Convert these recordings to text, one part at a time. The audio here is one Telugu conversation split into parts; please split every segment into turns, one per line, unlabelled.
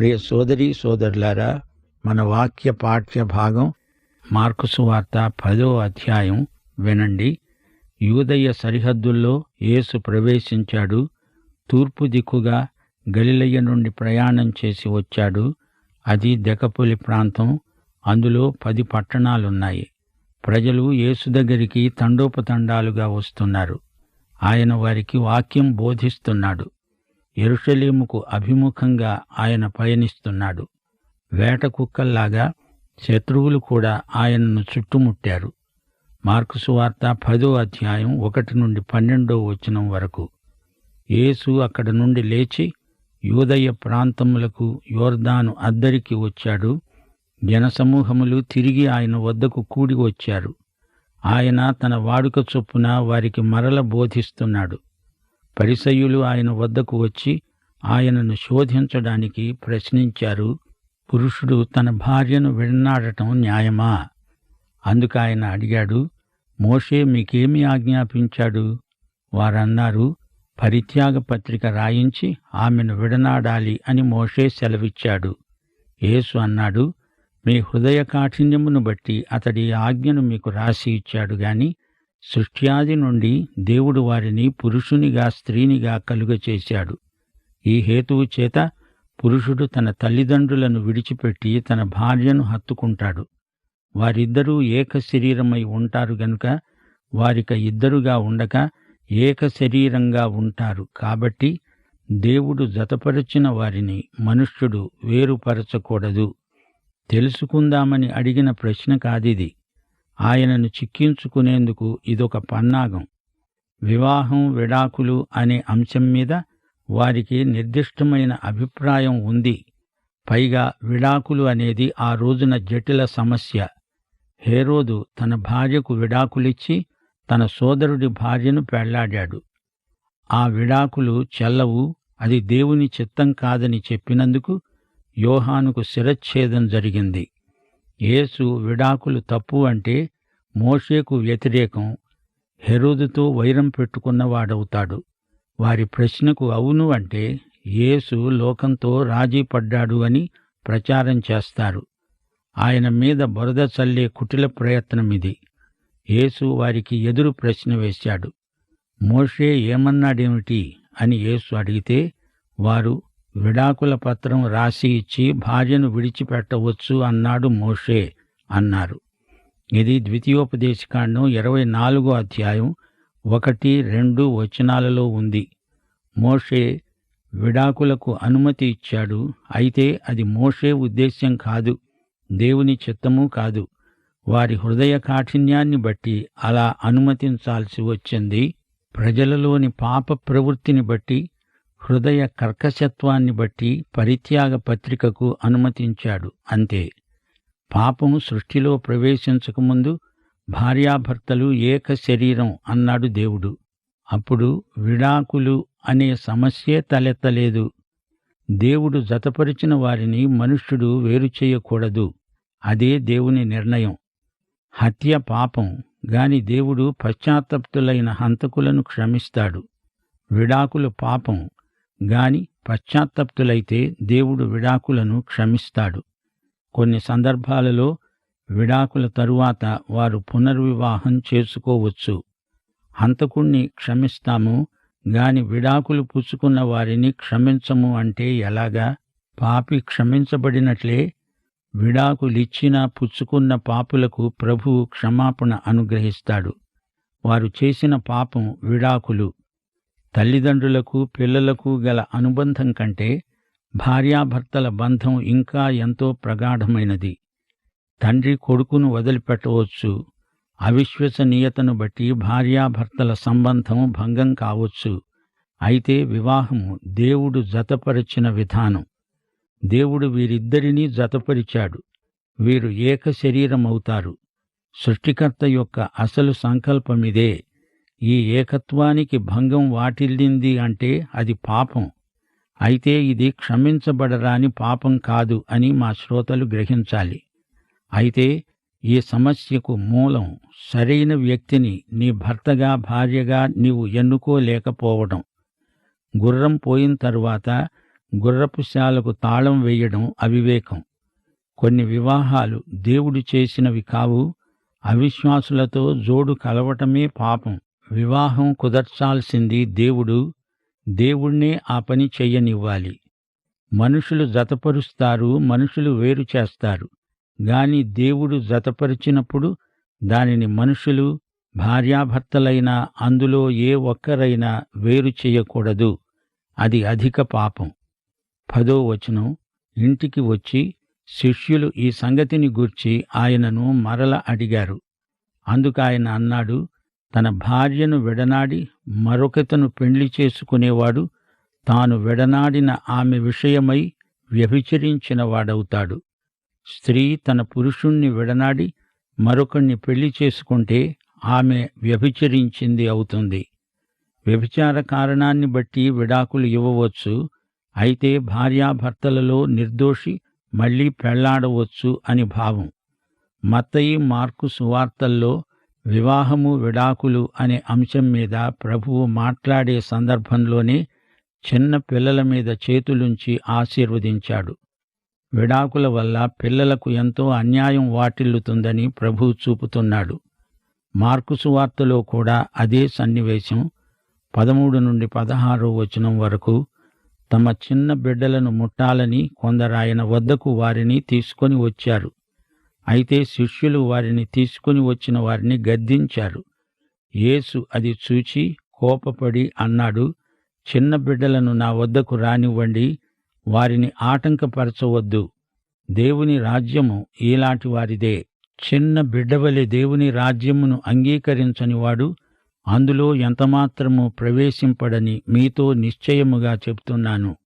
ప్రియ సోదరి సోదరులారా మన వాక్య పాఠ్య భాగం మార్కుసు వార్త పదో అధ్యాయం వినండి. యూదయ్య సరిహద్దుల్లో యేసు ప్రవేశించాడు. తూర్పు దిక్కుగా గలిలయ్య నుండి ప్రయాణం చేసి వచ్చాడు. అది దెకపులి ప్రాంతం. అందులో పది పట్టణాలున్నాయి. ప్రజలు యేసు దగ్గరికి తండోపతండాలుగా వస్తున్నారు. ఆయన వారికి వాక్యం బోధిస్తున్నాడు. ఎరుషలీముకు అభిముఖంగా ఆయన పయనిస్తున్నాడు. వేట కుక్కల్లాగా శత్రువులు కూడా ఆయనను చుట్టుముట్టారు. మార్కుసు వార్త పదో అధ్యాయం ఒకటి నుండి పన్నెండో వచనం వరకు. యేసు అక్కడ నుండి లేచి యూదయ ప్రాంతములకు యోర్దాను అద్దరికి వచ్చాడు. జనసమూహములు తిరిగి ఆయన వద్దకు కూడి వచ్చారు. ఆయన తన వాడుక చొప్పున వారికి మరల బోధిస్తున్నాడు. పరిసయులు ఆయన వద్దకు వచ్చి ఆయనను శోధించడానికి ప్రశ్నించారు పురుషుడు తన భార్యను విడనాడటం న్యాయమా? అందుకు ఆయన అడిగాడు మోషే మీకేమి ఆజ్ఞాపించాడు? వారన్నారు పరిత్యాగ పత్రిక రాయించి ఆమెను విడనాడాలి అని మోషే సెలవిచ్చాడు. యేసు అన్నాడు మీ హృదయ కాఠిన్యమును బట్టి అతడి ఆజ్ఞను మీకు రాసి ఇచ్చాడు గాని సృష్ట్యాది నుండి దేవుడు వారిని పురుషునిగా స్త్రీనిగా కలుగచేశాడు ఈ హేతువు చేత పురుషుడు తన తల్లిదండ్రులను విడిచిపెట్టి తన భార్యను హత్తుకుంటాడు. వారిద్దరూ ఏక శరీరమై ఉంటారు గనుక వారిక ఇద్దరుగా ఉండక ఏక శరీరంగా ఉంటారు. కాబట్టి దేవుడు జతపరచిన వారిని మనుష్యుడు వేరుపరచకూడదు. తెలుసుకుందామని అడిగిన ప్రశ్న కాదిది. ఆయనను చిక్కించుకునేందుకు ఇదొక పన్నాగం. వివాహం విడాకులు అనే అంశం మీద వారికి నిర్దిష్టమైన అభిప్రాయం ఉంది. పైగా విడాకులు అనేది ఆ రోజున జటిల సమస్య. హేరోదు తన భార్యకు విడాకులిచ్చి తన సోదరుడి భార్యను పెళ్ళాడాడు. ఆ విడాకులు చెల్లవు అది దేవుని చిత్తం కాదని చెప్పినందుకు యోహానుకు శిరచ్ఛేదం జరిగింది. యేసు విడాకులు తప్పు అంటే మోషేకు వ్యతిరేకం హెరోదుతో వైరం పెట్టుకున్నవాడవుతాడు. వారి ప్రశ్నకు అవును అంటే యేసు లోకంతో రాజీ పడ్డాడు అని ప్రచారం చేస్తారు ఆయన మీద బురద చల్లే కుటిల ప్రయత్నమిది. యేసు వారికి ఎదురు ప్రశ్న వేశాడు. మోషే ఏమన్నాడేమిటి అని యేసు అడిగితే వారు విడాకుల పత్రం రాసి ఇచ్చి భార్యను విడిచిపెట్టవచ్చు అన్నాడు మోషే అన్నారు. ఇది ద్వితీయోపదేశకాండం ఇరవై నాలుగో అధ్యాయం ఒకటి రెండు వచనాలలో ఉంది. మోషే విడాకులకు అనుమతి ఇచ్చాడు. అయితే అది మోషే ఉద్దేశ్యం కాదు దేవుని చిత్తము కాదు. వారి హృదయ కాఠిన్యాన్ని బట్టి అలా అనుమతించాల్సి వచ్చింది. ప్రజలలోని పాప ప్రవృత్తిని బట్టి హృదయ కర్కశత్వాన్ని బట్టి పరిత్యాగ పత్రికకు అనుమతించాడు. అంతే. పాపం సృష్టిలో ప్రవేశించకముందు భార్యాభర్తలు ఏక శరీరం అన్నాడు దేవుడు. అప్పుడు విడాకులు అనే సమస్యే తలెత్తలేదు. దేవుడు జతపరిచిన వారిని మనుష్యుడు వేరు చేయకూడదు. అదే దేవుని నిర్ణయం. హత్య పాపం గాని దేవుడు పశ్చాత్తప్తులైన హంతకులను క్షమిస్తాడు. విడాకులు పాపం గాని పశ్చాత్తప్తులైతే దేవుడు విడాకులను క్షమిస్తాడు. కొన్ని సందర్భాలలో విడాకుల తరువాత వారు పునర్వివాహం చేసుకోవచ్చు. హంతకుణ్ణి క్షమిస్తాము గాని విడాకులు పుచ్చుకున్న వారిని క్షమించము అంటే ఎలాగా? పాపి క్షమించబడినట్లే విడాకులిచ్చిన పుచ్చుకున్న పాపులకు ప్రభువు క్షమాపణ అనుగ్రహిస్తాడు. వారు చేసిన పాపం విడాకులు. తల్లిదండ్రులకు పిల్లలకు గల అనుబంధం కంటే భార్యాభర్తల బంధం ఇంకా ఎంతో ప్రగాఢమైనది. తండ్రి కొడుకును వదిలిపెట్టవచ్చు. అవిశ్వసనీయతను బట్టి భార్యాభర్తల సంబంధం భంగం కావచ్చు. అయితే వివాహము దేవుడు జతపరిచిన విధానం. దేవుడు వీరిద్దరినీ జతపరిచాడు. వీరు ఏక శరీరమవుతారు. సృష్టికర్త యొక్క అసలు సంకల్పమిదే. ఈ ఏకత్వానికి భంగం వాటిల్లింది అంటే అది పాపం. అయితే ఇది క్షమించబడరాని పాపం కాదు అని మా శ్రోతలు గ్రహించాలి. అయితే ఈ సమస్యకు మూలం సరైన వ్యక్తిని నీ భర్తగా భార్యగా నీవు ఎన్నుకోలేకపోవడం. గుర్రం పోయిన తరువాత గుర్రపుశాలకు తాళం వేయడం అవివేకం. కొన్ని వివాహాలు దేవుడు చేసినవి కావు. అవిశ్వాసులతో జోడు కలవటమే పాపం. వివాహం కుదర్చాల్సింది దేవుడు. దేవుణ్ణే ఆ పని చెయ్యనివ్వాలి మనుషులు జతపరుస్తారు మనుషులు వేరు చేస్తారు. గాని దేవుడు జతపరిచినప్పుడు దానిని మనుషులు భార్యాభర్తలైనా అందులో ఏ ఒక్కరైనా వేరు చేయకూడదు. అది అధిక పాపం. పదో వచనం. ఇంటికి వచ్చి శిష్యులు ఈ సంగతిని గూర్చి ఆయనను మరల అడిగారు. అందుకాయన అన్నాడు తన భార్యను విడనాడి మరొకతను పెండ్లి చేసుకునేవాడు తాను విడనాడిన ఆమె విషయమై వ్యభిచరించిన వాడవుతాడు. స్త్రీ తన పురుషుణ్ణి విడనాడి మరొకణ్ణి పెళ్ళి చేసుకుంటే ఆమె వ్యభిచరించింది అవుతుంది. వ్యభిచార కారణాన్ని బట్టి విడాకులు ఇవ్వవచ్చు అయితే భార్యాభర్తలలో నిర్దోషి మళ్ళీ పెళ్ళాడవచ్చు అని భావం. మత్తయి మార్కు సువార్తల్లో వివాహము విడాకులు అనే అంశం మీద ప్రభువు మాట్లాడే సందర్భంలోనే చిన్న పిల్లల మీద చేతులుంచి ఆశీర్వదించాడు. విడాకుల వల్ల పిల్లలకు ఎంతో అన్యాయం వాటిల్లుతుందని ప్రభు చూపుతున్నాడు. మార్కుసు వార్తలో కూడా అదే సన్నివేశం పదమూడు నుండి పదహారో వచనం వరకు తమ చిన్న బిడ్డలను ముట్టాలని కొందరాయన వద్దకు వారిని తీసుకొని వచ్చారు. అయితే శిష్యులు వారిని తీసుకొని వచ్చిన వారిని గద్దించారు. యేసు అది చూచి కోపపడి అన్నాడు చిన్న బిడ్డలను నా వద్దకు రానివ్వండి వారిని ఆటంకపరచవద్దు. దేవుని రాజ్యము ఈలాంటి వారిదే. చిన్న బిడ్డవలె దేవుని రాజ్యమును అంగీకరించనివాడు అందులో ఎంతమాత్రము ప్రవేశింపడని మీతో నిశ్చయముగా చెప్తున్నాను.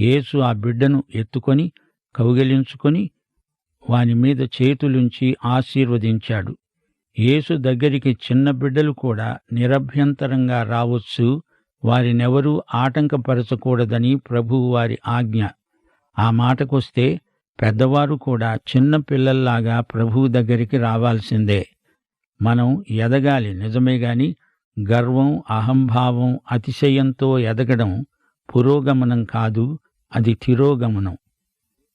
యేసు ఆ బిడ్డను ఎత్తుకొని కౌగిలించుకొని వాని మీద చేతులుంచి ఆశీర్వదించాడు. యేసు దగ్గరికి చిన్న బిడ్డలు కూడా నిరభ్యంతరంగా రావచ్చు వారినెవరూ ఆటంకపరచకూడదని ప్రభువు వారి ఆజ్ఞ. ఆ మాటకొస్తే పెద్దవారు కూడా చిన్న పిల్లల్లాగా ప్రభువు దగ్గరికి రావాల్సిందే. మనం ఎదగాలి నిజమే గాని గర్వం అహంభావం అతిశయంతో ఎదగడం పురోగమనం కాదు అది తిరోగమనం.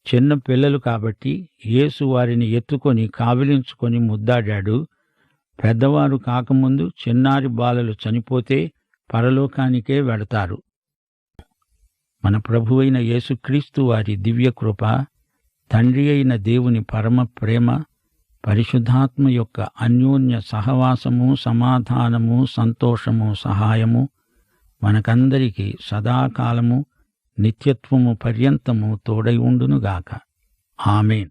చిన్న పిల్లలు కాబట్టి యేసు వారిని ఎత్తుకొని కావిలించుకొని ముద్దాడాడు. పెద్దవారు కాకముందు చిన్నారి బాలలు చనిపోతే పరలోకానికే వెడతారు. మన ప్రభువైన యేసుక్రీస్తు వారి దివ్య కృప తండ్రి అయిన దేవుని పరమ ప్రేమ పరిశుద్ధాత్మ యొక్క అన్యోన్య సహవాసము సమాధానము సంతోషము సహాయము మనకందరికీ సదాకాలము. నిత్యత్వము పర్యంతము తోడై ఉండునుగాక. ఆమెన్.